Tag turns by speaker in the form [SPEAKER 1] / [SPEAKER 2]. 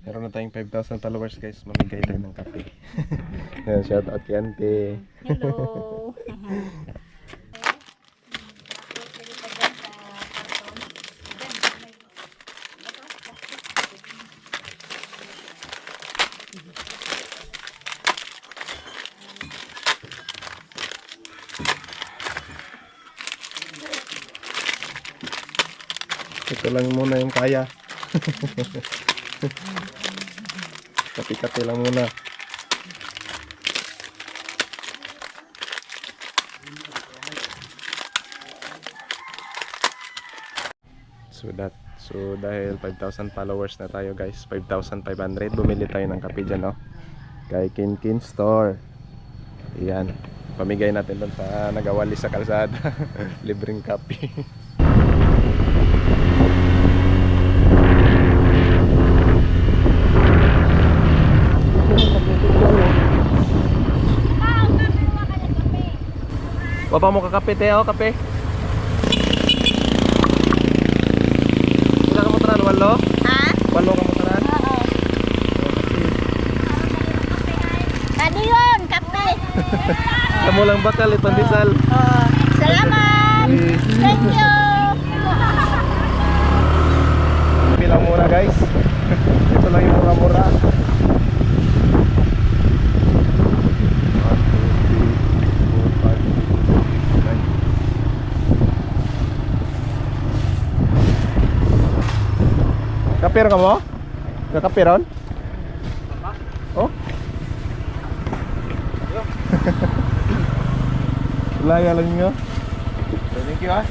[SPEAKER 1] Meron na tayong 5,000 followers guys. Mamigay tayo ng kape. Shout out kay Auntie.
[SPEAKER 2] Hello.
[SPEAKER 1] Ito lang muna yung kaya. Kape-kape lang muna. So that so dahil 5,000 followers na tayo guys, 5,500 bumili tayo ng kape dyan no. Kay Kinkin Store. Yan. Pamigay natin doon sa nagawali sa kalsada. Libreng kape. Wapa mo kakape oh, kape. Ilan ka mo tanan walo?
[SPEAKER 2] Ha?
[SPEAKER 1] Walo ka mo tanan?
[SPEAKER 2] Oo. Tadi yun, kape.
[SPEAKER 1] Kamu lang bakal itong disal.
[SPEAKER 2] Oo. Salamat. Thank you.
[SPEAKER 1] Bilang muna guys. Ito lang yung mura-mura. Kapir ka mo? Kakapiron? Oh? Laya lang nyo.
[SPEAKER 3] Thank you ah.